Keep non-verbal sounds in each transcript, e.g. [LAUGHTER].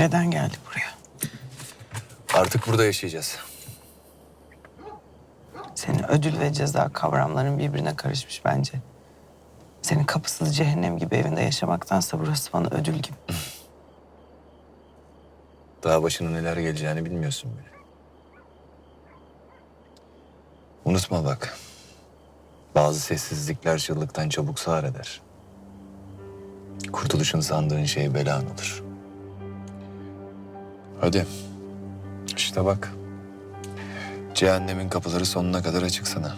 Neden geldik buraya? Artık burada yaşayacağız. Senin ödül ve ceza kavramların birbirine karışmış bence. Senin kapısız cehennem gibi evinde yaşamaktansa burası bana ödül gibi. [LAUGHS] Daha başına neler geleceğini bilmiyorsun bile. Unutma bak. Bazı sessizlikler çığlıktan çabuk sağır eder. Kurtuluşun sandığın şey belan olur. Hadi. İşte bak. Cehennemin kapıları sonuna kadar açık sana.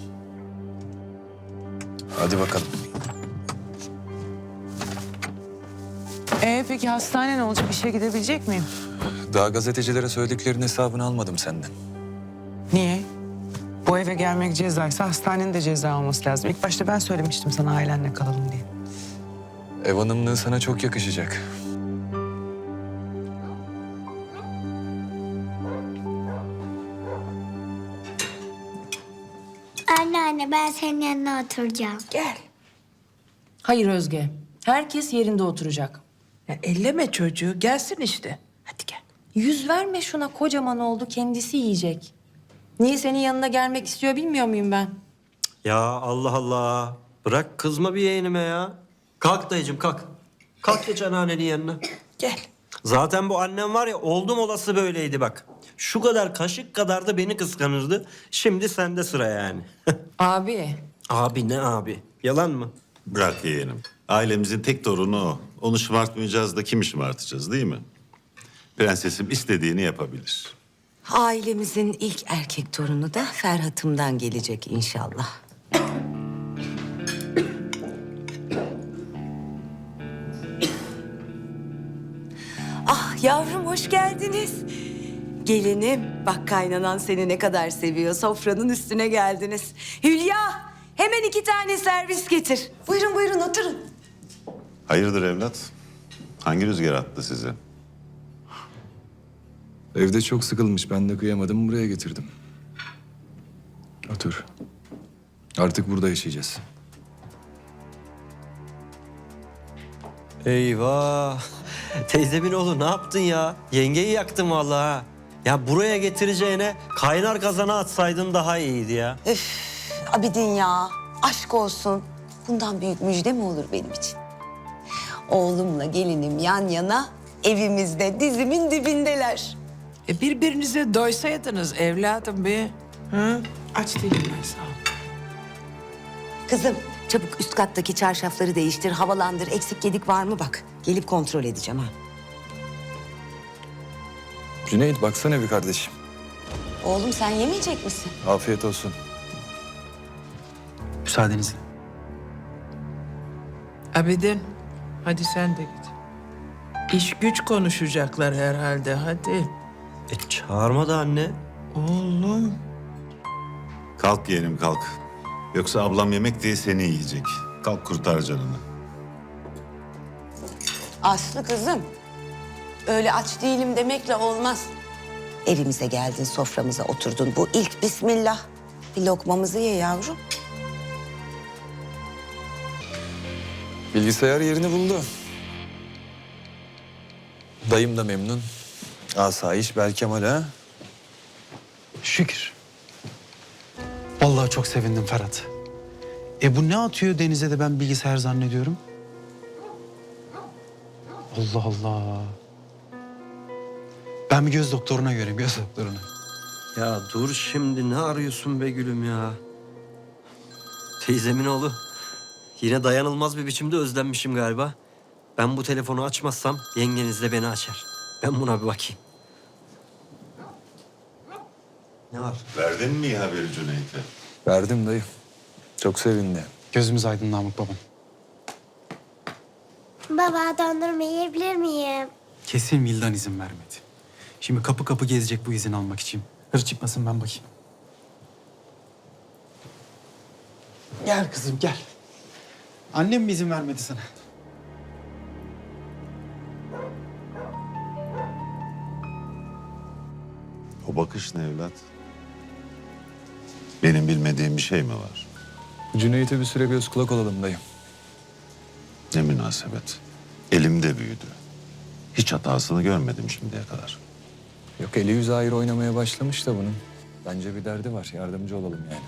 Hadi bakalım. Ee peki hastane ne olacak? İşe gidebilecek miyim? Daha gazetecilere söylediklerinin hesabını almadım senden. Niye? Bu eve gelmek cezaysa hastanenin de ceza olması lazım. İlk başta ben söylemiştim sana ailenle kalalım diye. Ev hanımlığı sana çok yakışacak. Anneanne ben senin yanına oturacağım. Gel. Hayır Özge. Herkes yerinde oturacak. Ya elleme çocuğu. Gelsin işte. Hadi gel. Yüz verme şuna kocaman oldu kendisi yiyecek. Niye senin yanına gelmek istiyor bilmiyor muyum ben? Ya Allah Allah. Bırak kızma bir yeğenime ya. Kalk dayıcım kalk. Kalk geç anneannenin yanına. Gel. Zaten bu annem var ya oldum olası böyleydi bak. Şu kadar kaşık kadar da beni kıskanırdı. Şimdi sende sıra yani. [LAUGHS] Abi. abi ne abi? Yalan mı? Bırak yeğenim. Ailemizin tek torunu o. Onu şımartmayacağız da kimi şımartacağız değil mi? Prensesim istediğini yapabilir. Ailemizin ilk erkek torunu da Ferhat'ımdan gelecek inşallah. Ah yavrum hoş geldiniz. Gelinim bak kaynanan seni ne kadar seviyor. Sofranın üstüne geldiniz. Hülya hemen iki tane servis getir. Buyurun buyurun oturun. Hayırdır evlat? Hangi rüzgar attı sizi? Evde çok sıkılmış. Ben de kıyamadım. Buraya getirdim. Otur. Artık burada yaşayacağız. Eyvah. Teyzemin oğlu ne yaptın ya? Yengeyi yaktın vallahi ha. Ya buraya getireceğine kaynar kazana atsaydın daha iyiydi ya. Üf, Abidin ya. Aşk olsun. Bundan büyük müjde mi olur benim için? Oğlumla gelinim yan yana evimizde dizimin dibindeler. E birbirinize doysaydınız evladım bir. Hı? Aç değilim ben sağ ol. Kızım çabuk üst kattaki çarşafları değiştir, havalandır. Eksik gedik var mı bak. Gelip kontrol edeceğim ha. Cüneyt baksana bir kardeşim. Oğlum sen yemeyecek misin? Afiyet olsun. Müsaadenizle. Abidin hadi sen de git. İş güç konuşacaklar herhalde hadi. E çağırmadı anne. Oğlum. Kalk yeğenim kalk. Yoksa ablam yemek diye seni yiyecek. Kalk kurtar canını. Aslı kızım. Öyle aç değilim demekle olmaz. Evimize geldin, soframıza oturdun. Bu ilk bismillah. Bir lokmamızı ye yavrum. Bilgisayar yerini buldu. Dayım da memnun. Asayiş Belkemal ha. Şükür. Vallahi çok sevindim Ferhat. E bu ne atıyor denize de ben bilgisayar zannediyorum? Allah Allah. Ben bir göz doktoruna göreyim, göz doktoruna. Ya dur şimdi ne arıyorsun be gülüm ya? Teyzemin oğlu. Yine dayanılmaz bir biçimde özlenmişim galiba. Ben bu telefonu açmazsam yengeniz de beni açar. Ben buna bir bakayım. Ne var? Verdin mi haberi Cüneyt'e? Verdim dayı. Çok sevindi. Gözümüz aydın Namık babam. Baba dondurma yiyebilir miyim? Kesin Vildan izin vermedi. Şimdi kapı kapı gezecek bu izin almak için. Hır çıkmasın ben bakayım. Gel kızım gel. Annem mi izin vermedi sana? O bakış ne evlat? Benim bilmediğim bir şey mi var? Cüneyt'e bir süre göz kulak olalım dayı. Ne münasebet. Elimde büyüdü. Hiç hatasını görmedim şimdiye kadar. Yok eli yüzü ayrı oynamaya başlamış da bunun. Bence bir derdi var. Yardımcı olalım yani.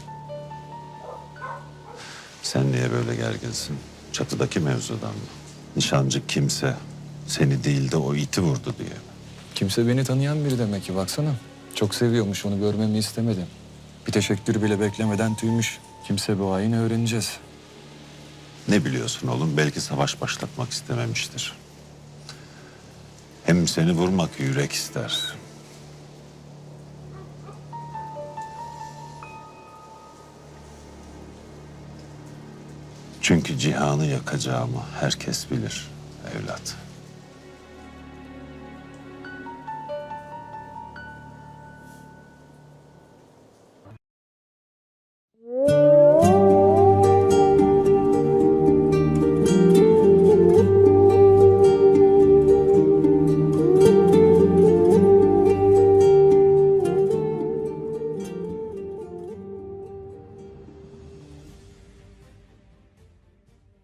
Sen niye böyle gerginsin? Çatıdaki mevzudan mı? Nişancı kimse seni değil de o iti vurdu diye mi? Kimse beni tanıyan biri demek ki baksana. Çok seviyormuş onu görmemi istemedi. Bir teşekkür bile beklemeden tüymüş. Kimse bu haini öğreneceğiz. Ne biliyorsun oğlum? Belki savaş başlatmak istememiştir. Hem seni vurmak yürek ister. Çünkü cihanı yakacağımı herkes bilir evlat.